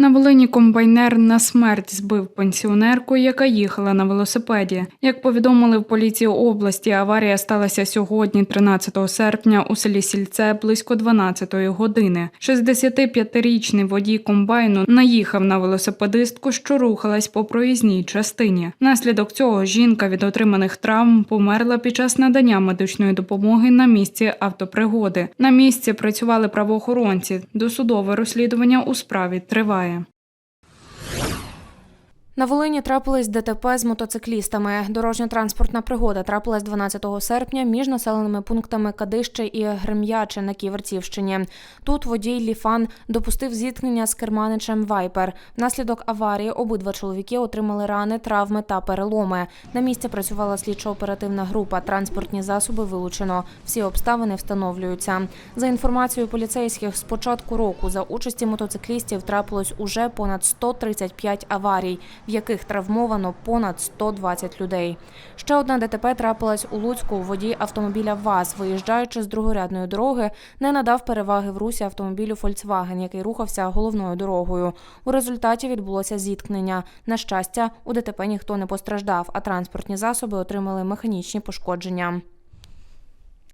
На Волині комбайнер на смерть збив пенсіонерку, яка їхала на велосипеді. Як повідомили в поліції області, аварія сталася сьогодні, 13 серпня, у селі Сільце близько 12-ї години. 65-річний водій комбайну наїхав на велосипедистку, що рухалась по проїзній частині. Наслідок цього жінка від отриманих травм померла під час надання медичної допомоги на місці автопригоди. На місці працювали правоохоронці. Досудове розслідування у справі триває буває. На Волині трапились ДТП з мотоциклістами. Дорожньо-транспортна пригода трапилась 12 серпня між населеними пунктами Кадище і Грем'яче на Ківерцівщині. Тут водій Ліфан допустив зіткнення з керманичем Вайпер. Внаслідок аварії обидва чоловіки отримали рани, травми та переломи. На місці працювала слідчо-оперативна група. Транспортні засоби вилучено. Всі обставини встановлюються. За інформацією поліцейських, з початку року за участі мотоциклістів трапилось уже понад 135 аварій в яких травмовано понад 120 людей. Ще одна ДТП трапилась у Луцьку. Водій автомобіля ВАЗ, виїжджаючи з другорядної дороги, не надав переваги в русі автомобілю Volkswagen, який рухався головною дорогою. У результаті відбулося зіткнення. На щастя, у ДТП ніхто не постраждав, а транспортні засоби отримали механічні пошкодження.